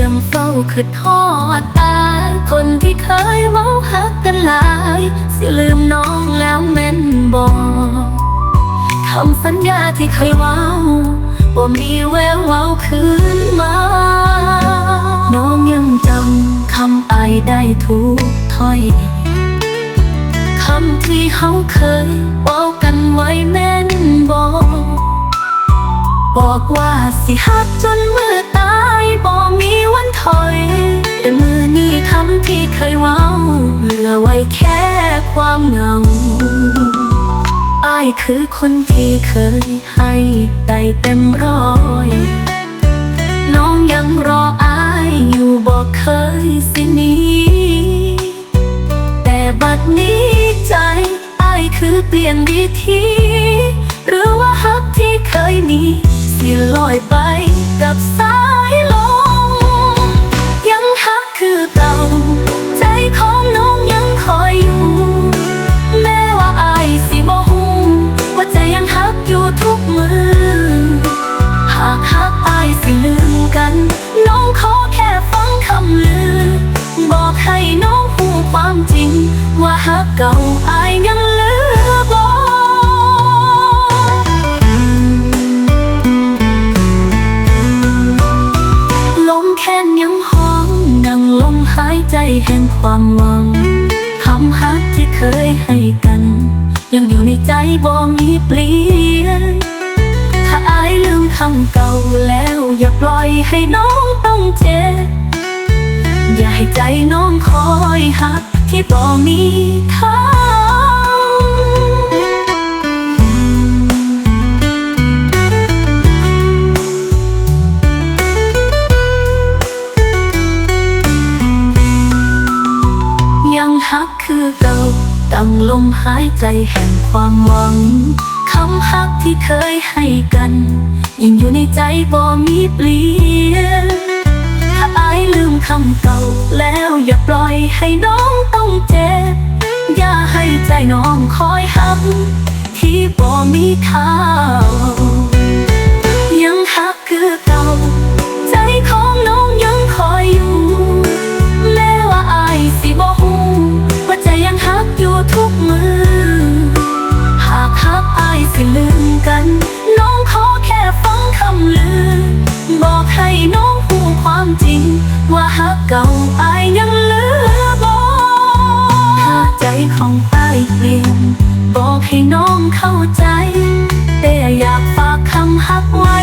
ยังเฝ้าคือทอดตา คนที่เคยเว้าหักกันหลาย สิลืมน้องแล้วแม่นบอกคำสัญญาที่เคยเว้าบ่มีแววเว้าคืนมา น้องยังจำคำไอได้ทุกถ้อยคำที่เขาเคยเว้ากันไว้แม่นบอก บอกว่าสิหักจนมือตาย บ่มีวันถอย แต่มือนี้คำที่เคยเว้าเหลือไว้แค่ความเหงาอายคือคนที่เคยให้ได้เต็มร้อยน้องยังรออายอยู่บอกเคยสินี้ แต่บัดนี้ใจอายคือเปลี่ยนวิธีหรือว่าฮักที่เคยมีสิลอยไปกับสา ความจริง ว่าฮักเก่าอายยังเหลือบอกลมแค่นยังห้องดังลมหายใจแห่งความหวังคำฮักที่เคยให้กัน ยังอยู่ในใจบ่มีเปลี่ยนถ้าอายลืมคำเก่าแล้วอย่าปล่อยให้น้องต้องเจ็บ อย่าให้ใจน้องคอยหักที่บ่มีทางยังฮักคือเก่าตั้งลมหายใจแห่งความหวังคำฮักที่เคยให้กัน ยังอยู่ในใจบ่มีเปลี่ยน เก่าแล้วอย่าปล่อยให้น้องต้องเจ็บ อย่าให้ใจน้องคอยหักที่บ่มีค่า เก่าอายยังเหลือบอกใจของอายเปลี่ยนบอกให้น้องเข้าใจ แต่อยากฝากคำฮักไว้